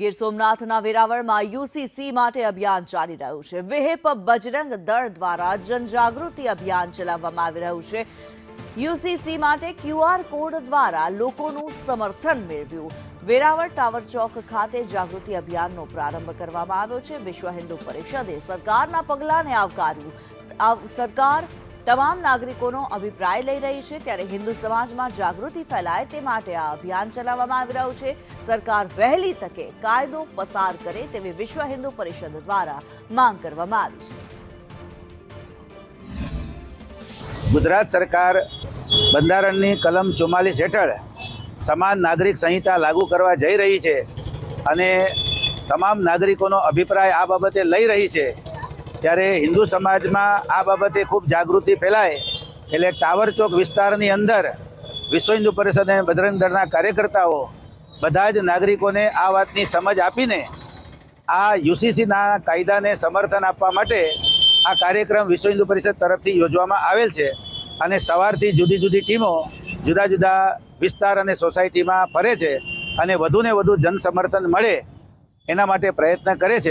Gir સોમનાથના વેરાવળમાં UCC માટે અભિયાન ચાલી રહ્યું છે. વિહેપ બજરંગ દળ દ્વારા જનજાગૃતિ અભિયાન ચલાવવામાં આવી રહ્યું છે. યુસીસી માટે ક્યુઆર કોડ દ્વારા લોકોનું સમર્થન મેળવ્યું. વેરાવળ ટાવર ચોક ખાતે જાગૃતિ અભિયાનનો પ્રારંભ કરવામાં આવ્યો છે. વિશ્વ હિન્દુ પરિષદે સરકારના પગલાંને આવકાર્યું. આવ- સરકાર તમામ નાગરિકોનો અભિપ્રાય લઈ રહી છે ત્યારે હિન્દુ સમાજમાં જાગૃતિ ફેલાય તે માટે આ અભિયાન ચલાવવામાં આવી રહ્યું છે. સરકાર વહેલી તકે કાયદો પસાર કરે તેવી વિશ્વ હિન્દુ પરિષદ દ્વારા માંગ કરવામાં આવી છે. ગુજરાત સરકાર બંધારણની કલમ ચુમ્માલીસ હેઠળ સમાન નાગરિક સંહિતા લાગુ કરવા જઈ રહી છે અને તમામ નાગરિકોનો અભિપ્રાય આ બાબતે લઈ રહી છે. ત્યારે હિન્દુ સમાજમાં આ બાબતે ખૂબ જાગૃતિ ફેલાય. એટલે ટાવર ચોક વિસ્તારની અંદર વિશ્વ હિન્દુ પરિષદ અને બજરંગ દળના કાર્યકર્તાઓ બધા જ નાગરિકોને આ વાતની સમજ આપીને આ યુસીસીના કાયદાને સમર્થન આપવા માટે આ કાર્યક્રમ વિશ્વ હિન્દુ પરિષદ તરફથી યોજવામાં આવેલ છે અને સવારથી જુદી જુદી ટીમો જુદા જુદા વિસ્તાર અને સોસાયટીમાં ફરે છે અને વધુને વધુ જનસમર્થન મળે એના માટે પ્રયત્ન કરે છે.